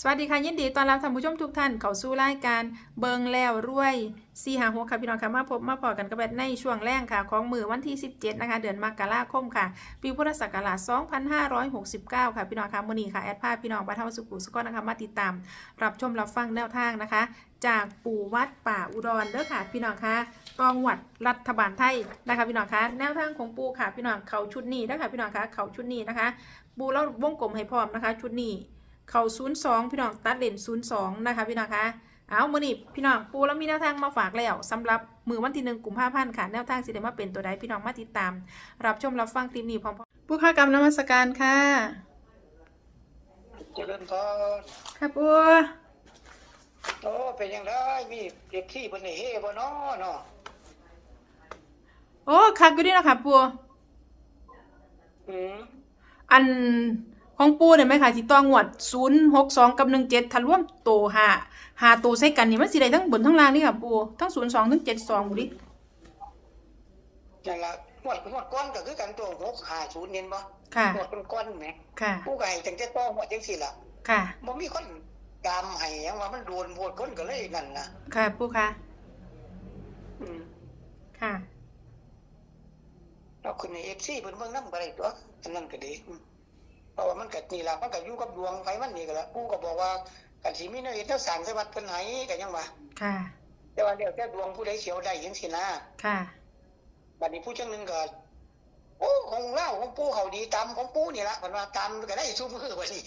สวัสดีค่ะยินดีต้อนรับท่านผู้ชมทุกท่านเข้าสู่รายการเบิงแล้วรวยซีหาหัวค่ะพี่น้องค่ะมาพบมาพอกันกับแบบในช่วงแรกค่ะ ของมือวันที่ 17 นะคะ เดือนมกราคมค่ะ ปีพุทธศักราช 2569 ค่ะพี่น้องค่ะมือนี้ค่ะ แอดภาพพี่น้องบ้านเฮาสุขุสุขนะคะ มาติดตาม รับชมรับฟังแนวทางนะคะ จากปู่วัดป่าอุดรเด้อค่ะ พี่น้องค่ะกองวัดรัฐบาลไทยนะคะพี่น้องค่ะแนวทางของปู่ค่ะพี่น้องเขาชุดนี้เด้อค่ะพี่น้องค่ะเขาชุดนี้นะคะ ปูแล้ววงกลมให้พร้อมนะคะ ชุดนี้ เขาศูนย์สองพี่น้องตัดเลนศูนย์สองนะคะพี่น้องคะเอามือนี่พี่น้องปูแล้วมีแนวทางมาฝากแล้วสำหรับมือวันที่หนึ่งกุมภาพันธ์ค่ะแนวทางสิเดมาเป็นตัวใดพี่น้องมาติดตาม รับชมรับฟังคลิปนี้พร้อมๆปูข้ากรรมนมัสการค่ะเจริญพรค่ะปูโอ้เป็นยังไงมีเด็กที่บนเฮบ่เนาะเนาะโอ้คักอยู่ดีเนาะค่ะปูอืมอัน ของปูเนี่ยไหมค่ะที่ต้องวดศูนย์หกสองกับหนึ่งเจ็ดทะรวมโตหาหาโตใส่กันนี่มันสิได้ทั้งบนทั้งล่างนี่ค่ะปูทั้งศูนย์สองทั้งเจ็ดสองบุดินั่นล่ะงวดงวดก้อนก็คือกันตัวหกหาศูนย์เห็นบ่ค่ะงวดก้อนๆแหมค่ะผู้ก็ให้จังแต่ต้องงวดจังซี่ล่ะ ค่ะบ่มีคนตามให้หยังว่ามันโดนโพดคนก็เลยนั่นน่ะค่ะปูค่ะอืมค่ะเราขึ้นใน FC เพิ่นเบิ่งนำก็ได้ตัวอันนั้นก็ดีอืม เพราะว่ามันก็นี่ล่ะมันก็อยู่กับดวงไฟมันนี่ก็ละผู้ก็บอกว่ากันสิมีแนวเฮ็ดแนวสร้างสวัสดิ์เพิ่นให้ก็ยังว่าค่ะ แต่ว่าเดี๋ยวแต่ดวงผู้ใดเสียวได้จังซี่นะค่ะบัดนี้ผู้จังหนึงก็โอ้ของเล่าของปู่เขาดีตามของปู่นี่ละมันว่าตามก็ได้ซุมือบัดนี้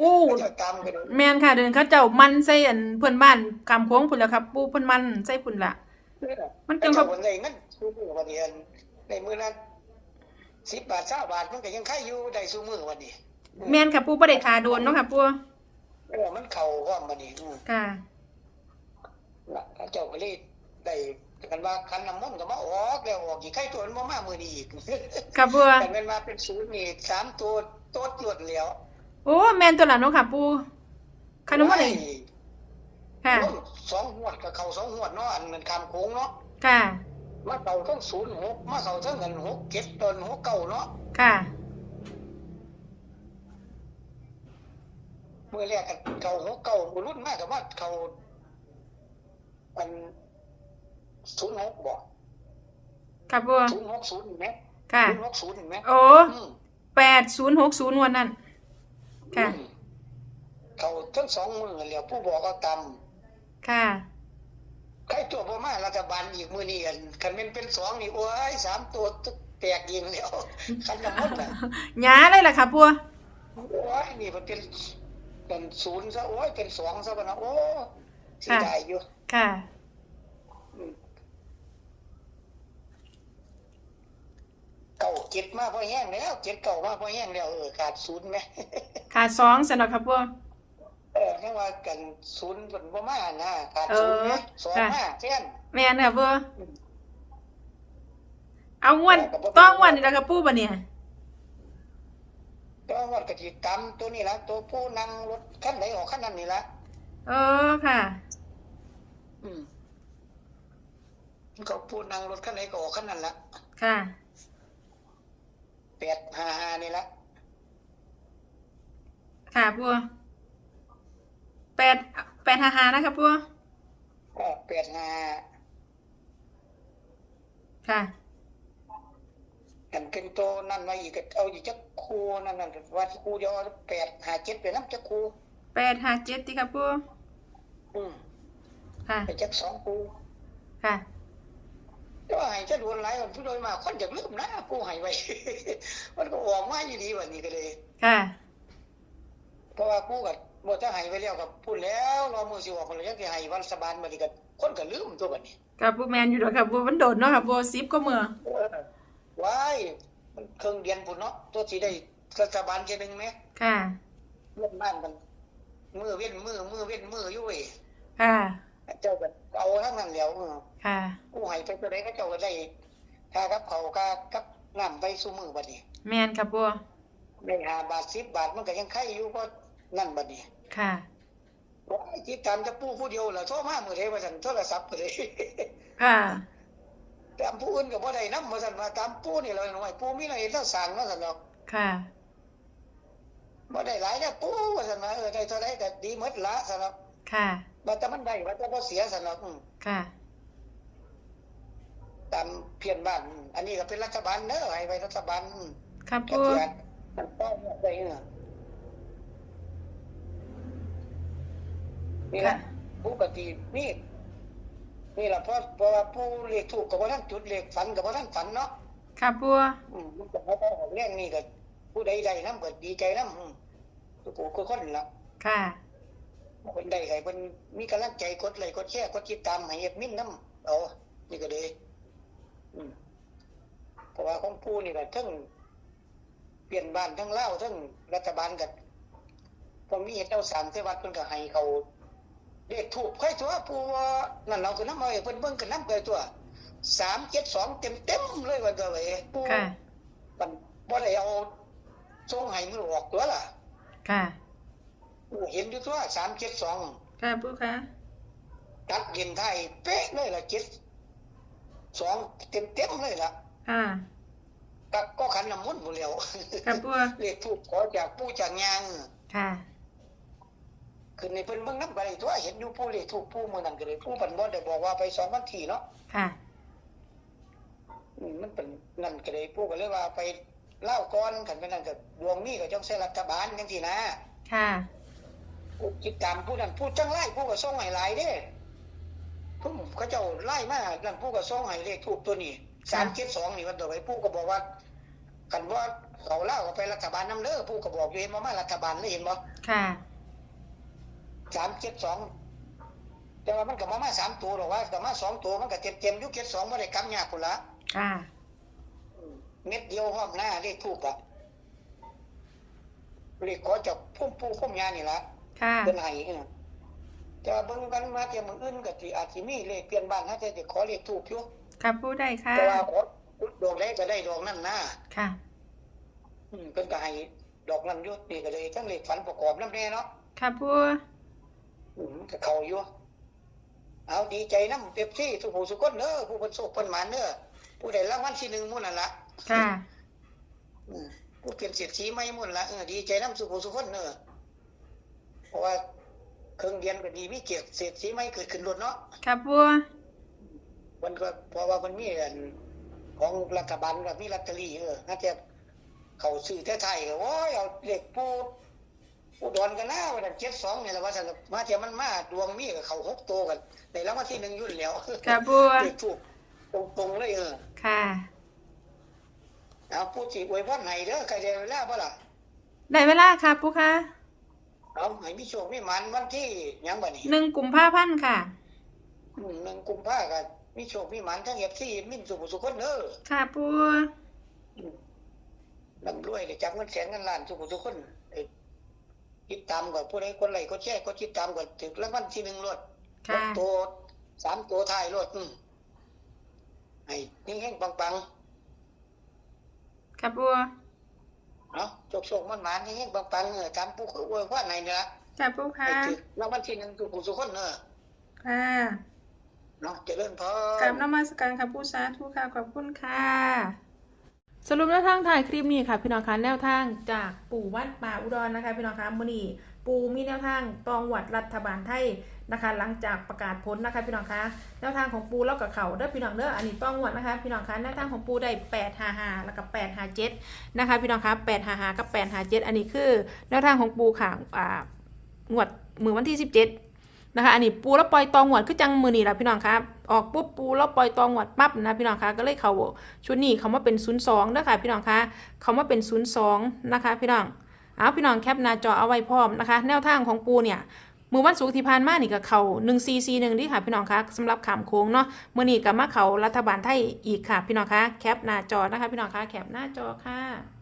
อู้จะตามก็ได้แมนค่ะเดินเขาเจ้ามันใส่อันเพื่อนบ้านคำโค้งพุ่นแล้วครับ ปูเพื่อนมันใส่พุ่นละมันจังเขาเขาบ่ได้เงินซุมือบัดนี้อันในมื้อนั้น 10บาท20บาทมันก็ยังใครอยู่ได้ซุมือบัดนี้แมนค่ะปูประเด็ขาโดนเนาะค่ะปูเออมันเข้าพร้อมบัดนี้อืมค่ะ ล่ะเขาเจ้าก็เลยได้กันว่าคันน้ำมนต์ก็มาออกแล้วออกอีกใครตัวมันบ่มามื้อนี้อีกค่ะปูแต่มันมาเป็นศูนย์นี่สามตัวโต๊ดหลุดแล้วโอ้แมนตัวหลังเนาะค่ะปูขนมอะไรค่ะ โอ้ยสองหวดกับเขาสองหวดเนาะอันมันคำโค้งเนาะค่ะ มาเขาทั้งศูนย์หกมาเขาทั้งเงินหกเจ็ดตนหกเก้าเนาะค่ะเมื่อแรกกันเขาหกเก้ารุ่นมากกับว่าเขามันศูนย์หกบ่ค่ะปูศูนย์หกศูนย์เห็นไหมค่ะศูนย์หกศูนย์เห็นไหมโอ้อืมแปดศูนย์หกศูนย์วันนั้นค่ะอืมเขาทั้งสองมือแล้วผู้บอกก็ตค่ะำ ใครตัวประมารัฐบาลอีกมือนี่กันคันเป็นเป็นสองนี่โอ้ยสามตัวแตกยิงแล้วคันน้ำมนต์น่ะหยาเลยล่ะค่ะปูโอ้ยนี่มันเป็นเป็นศูนย์ซะโอ้ยเป็นสองซะปะนะโอ้เสียดายอยู่ค่ะอืมเก่าเจ็ดมาพอแห้งแล้วเจ็ดเก่ามาพอแห้งแล้วเออขาดศูนย์ไหมขาดสองสนอกค่ะปู เออแค่ว่ากันศูนย์เป็นประมาณนะขาดศูนย์ไหมเออสองค่ะห้าเช่นแมนค่ะปูเอางวนต้องงวนนี่แหละค่ะปูปะเนี่ยก็วัดกะจิตามตัวนี้ละตัวผู้นั่งรถขั้นไหนออกขั้นนั้นนี่ละเออค่ะ อืมก็ผู้นั่งรถขั้นไหนก็ออกขั้นนั้นละค่ะแปดห้าห้านี่ละค่ะปู แปดแปดหาหานะคะปูก็แปดห้าค่ะอันเป็นตัวนั่นมาอีกก็เอาอีกจักคูนั่นนั่นว่าคูเดียวแปดห้าเจ็ดไปน้ำจักคูแปดหาเจ็ดที่ค่ะปูอืมค่ะ ไปจักสองคูค่ะแต่ว่าให้จะโดนหลายคนผู้โดยมากคนจะลืมนะกูให้ไว้ มันก็ออกมาอยู่ดีวันนี้ก็เลย ค่ะ เพราะว่ากูกับ บ่จะให้ไว้แล้วกับพูดแล้วรอมือสิออกคนละยังสิให้วันสบานมาดีกันคนก็ลืมตัวบัดนี้กับปูแมนอยู่ดอกค่ะปูมันโดดเนาะค่ะปูซิปก็เมื่อเออว้ายมันเครื่องเดือนพุ่นเนาะตัวสิได้รัฐบาลแค่นึงไหมค่ะเล่นบ้านกันมือเว้นมือมือเว้นมืออยู่เว้ยค่ะเจ้าก็เอาทั้งนั้นแล้วเออค่ะกูให้ไปตัวใดก็เจ้าก็ได้ค่ากับเขาวค่ากับน้ำไปสู่มือบัดนี้แมนค่ะปูได้ห้าบาทสิบบาทมันก็ยังไข่อยู่ก็นั่นบัดนี้ ค่ะว่าไอ้ที่ตามจะปูผู้เดียวล่ะโทรมามื้อใดว่าซั่นโทรศัพท์ก็เลยค่ะตามผู้อื่นก็บ่ได้นำว่าซั่นว่าตามปูนี่ล่ะหน่อยปูมีอะไรต้องสั่งว่าซั่นดอกค่ะบ่ได้หหลายเด้อปู่ว่าซั่นว่าเออได้เท่าใดก็ดีหมดละสำหรับค่ะว่าแต่มันได้ว่าแต่บ่เสียสำหรับอืมค่ะตามเพียนบ้านอืมอันนี้ก็เป็นรัฐบาลเด้อให้ไว้รัฐบาลอืมค่ะก็ปูเสียมันต้องได้เออ นี่ค่ะละปกตินี่นี่ล่ะเพราะเพราะว่าผู้เลขถูกก็บ่ทันจุดเลขฝันก็บ่ทันฝันเนาะค่ะปูอืมมันจะมาต้องของเรื่องนี้ก็ผู้ใดใดน้ำเปิดดีใจน้ำอืมทุกผู้คือคนละค่ะคนใดใครคนมีกำลังใจกดไลค์กดแชร์กดติดตามให้เอ็ดมินน้ำเอานี่ก็เลยอืมเพราะว่าของผู้นี่ก็ทั้งเปลี่ยนบ้านทั้งเล่าวทั้งรัฐบาลกันพอมีเหตุเอาสารเทวัดเพิ่นก็ให้เขา เด็กถูกใครตัวผู้ว่านั่นเราก็น้ำเอาไอ้เพิ่นเบิ่งกันน้ำไปตัวสามเจ็ดสองเต็มเต็มๆเลยว่าตัวไอ้ผู้ค่ะมันบ่ได้เอาส่งให้มือออกตัวล่ะ ค่ะเห็นอยู่ตัวสามเจ็ดสองค่ะปูค่ะตัดเย็นไทยเป๊ะเลยล่ะเจ็ดสองเต็มเต็มๆเลยล่ะค่ะก็ก็ขันน้ำมนต์หมดแล้วค่ะปูเรียกถูกขอจากผู้จากยางค่ะ คือในเพิ่นเบิ่งน้ำไปตัวเห็นอยู่ผู้เรียกถูกผู้มือนั่นก็เลยผู้ปันบ่ได้บอกว่าไปสองวันทีเนาะค่ะอืมมันเป็นนั่นก็เลยผู้ก็เลยว่าไปเล่าก่อนขันเป็นนั่นก็ดวงนี้ก็จ้องใช้รัฐบาลจังซี่นะค่ะผู้ติดตามผู้นั้นผู้จังไล่ผู้ก็ส่งให้หลายเด้ผู้เขาเจ้าไล่มานั่นผู้ก็ส่งให้เลขถูกตัวนี้สามเจ็ดสองนี่วันต่อไปผู้ก็บอกว่ากันว่าเขาเล่าก็ไปรัฐบาลน้ำเด้อผู้ก็บอกอยู่เห็นบ่มารัฐบาลเลยเห็นบ่ค่ะ สามเจ็ดสองแต่ว่ามันก็มามาสามตัวหรอกว่าก็มาสองตัวมันก็เต็มเต็มๆอยุคเจ็ดสองไม่ได้กำยากพุ่นละค่ะเม็ดเดียวห้อมหน้าเลขถูกอะเลขขอจากพุ่มปูพุ่มยานี่ละค่ะเป็นไห้เออจะเบิ่งกันมาแต่มืออื่นก็สิอาจสิมีเลขเปลี่ยนบ้านนะแต่สิขอเลขถูกอยู่ค่ะปูได้ค่ะแต่ว่าขอดอกใดก็ได้ดอกนั้นนะค่ะอืมเพิ่นก็ให้ดอกนั้นอยู่นี่ก็เลยทั้งเลขฝันประกอบนำแน่เนาะค่ะปู อืมก็เข้าอยู่เอาดีใจนำเป๊ปซี่ทุกผู้ทุกคนเด้อผู้เพิ่นโชคเพิ่นหมานเด้อผู้ได้รางวัลที่หนึ่งหมู่นั่นล่ะค่ะอืมผู้เป็นเศรษฐีใหม่หมู่นั่นล่ะเออดีใจนำสุผู้ทุกคนเด้อเพราะว่าเครื่องเรียนก็ดีมีเกียรติเศรษฐีใหม่เกิดขึ้นล้วนเนาะค่ะปูมันก็เพราะว่ามันมีอันของรัฐบาลก็มีลอตเตอรี่เออน่าจะเขาซื้อแต่ไทยก็โอ้ยเอาเลขปู อุดรกันนะว่าเจ็ดสองเนี่ยแหละว่าสันมาเทียมันมาดวงมีกับเขาหกตัวกันในรางวัลที่หนึ่งอยุ่นแล้วค่ะปูเลขถูกตรงๆเลยเออค่ะเอาผู้ที่อวยพรให้เด้อใครได้เวลาบ่ล่ะได้เวลาค่ะปูค่ะเอาให้มีโชคมีหมันวันที่หยังบัดนี้หนึ่งกุมภาพันธ์ค่ะอืมหนึ่งกุมภาพันธ์มีโชคมีหมันทั้งเอฟซีมินสุขสุขคนเด้อค่ะปูลำรวยเลยจับเงินแสนเงินล้านทุกคนทุกคนเอ้ย ติดตามก่อนผู้ใดคนไหลก็แช่ก็ติดตามก่อนถึงรางวัลที่หนึ่งรถค่ะตัวสามตัวท้ายรถอืมไอ้นี่แห้งๆปังค่ะปูๆเนาะโชคโชคมันหมานนี่แห้งๆปังๆเออตามผู้คืออวยว่าไหนนี่ละค่ะปูค่ะไอ้ถึงรางวัลที่หนึ่งทุกคนทุกคนเนอะค่ะเนาะเจริญพรกราบนมัสการค่ะปูสาธุค่ะขอบคุณค่ะ สรุปแนวทางถ่ายคลิปนี้ค่ะพี่น้องคะแนวทางจากปู่วัดป่าอุดรนะคะพี่น้องคะมื่อนี้ปู่มีแนวทางตองหวัดรัฐบาลไทยนะคะ หลังจากประกาศผลนะคะพี่น้องคะแนวทางของปูแล้วกับเขาเด้อพี่น้องเด้ออันนี้ต้องหวัดนะคะพี่น้องคะแนวทางของปูได้แปดหาหาแล้วก็แปดหาเจ็ดนะคะพี่น้องคะแปดหาหากับแปดหาเจ็ดอันนี้คือ แนวทางของปูค่ะอ่างวดมือวันที่สิบเจ็ด นะคะอันนี้ปูแล้วปล่อยตองหวดคือจังมือนี่ละพี่น้องครับออกปุ๊บปูแล้วปล่อยตองหวดปั๊บนะพี่น้องคะก็เลยเขาชุดนี้เขามาเป็นศูนย์สองนะคะพี่น้องคะเขามาเป็นศูนย์สองนะคะพี่น้องเอาพี่น้องแคปหน้าจอเอาไว้พร้อมนะคะ แนวทางของปูเนี่ยมือวันศุกร์ที่ผ่านมานี่ก็เขาหนึ่งซีซีหนึ่งที่ค่ะพี่น้องคะสำหรับขามโค้งเนาะมือนี้ก็มาเขารัฐบาลไทยอีกค่ะพี่น้องคะแคปหน้าจอนะคะพี่น้องคะแคปหน้าจอค่ะ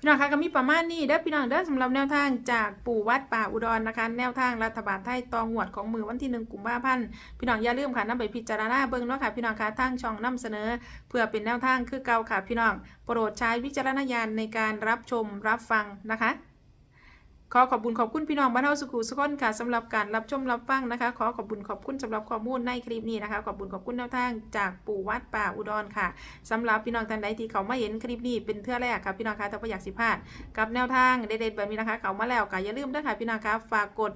พี่น้องคะก็มีประมาณนี้เด้อพี่น้องเด้อสำหรับแนวทางจากปู่วัดป่าอุดรนะคะ แนวทางรัฐบาลไทยตองหวดของมือวันที่หนึ่งกุมภาพันธ์พี่น้องอย่าลืมค่ะนำไปพิจารณาเบิ่งเนาะค่ะพี่น้องคะทางช่องนำเสนอ เพื่อเป็นแนวทางคือเก่าค่ะพี่น้องโปรดใช้วิจารณญาณในการรับชมรับฟังนะคะ ขอขอบคุณขอบคุณพี่น้องบ้านเฮาสุขุสุขคนค่ะสำหรับการรับชมรับฟังนะคะ ขอขอบคุณขอบคุณสำหรับข้อมูลในคลิปนี้นะคะ ขอบคุณขอบคุณแนวทางจากปู่วัดป่าอุดรค่ะสำหรับพี่น้องท่านใดที่เขามาเห็นคลิปนี้เป็นเทื่อแรกค่ะพี่น้องคะถ้าบ่อยากสิพลาดกับแนวทางเด็ดๆแบบนี้นะคะ เขามาแล้วก็อย่าลืมด้วยค่ะพี่น้องคะฝากกด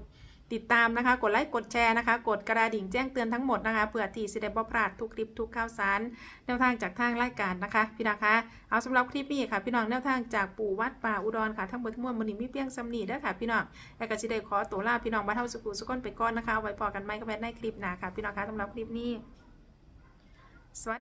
ติดตามนะคะ กดไลค์กดแชร์นะคะ กดกระดิ่งแจ้งเตือนทั้งหมดนะคะเพื่อที่สิได้บ่พลาดทุกคลิปทุกข่าวสารแนวทางจากทางรายการนะคะ พี่นะคะเอาสำหรับคลิปนี้ค่ะ พี่น้องแนวทางจากปู่วัดป่าอุดรค่ะทั้งหมดทั้งมวลมันนี้มีเพียงสำนีเด้อค่ะ พี่น้องแล้วก็สิได้ขอตัวลาพี่น้องบ้านเฮาสุขุสุขคนไปก่อนนะคะ ไว้พอกันไหมก็แม่ในคลิปหน้าค่ะ พี่น้องคะสำหรับคลิปนี้สวัสดี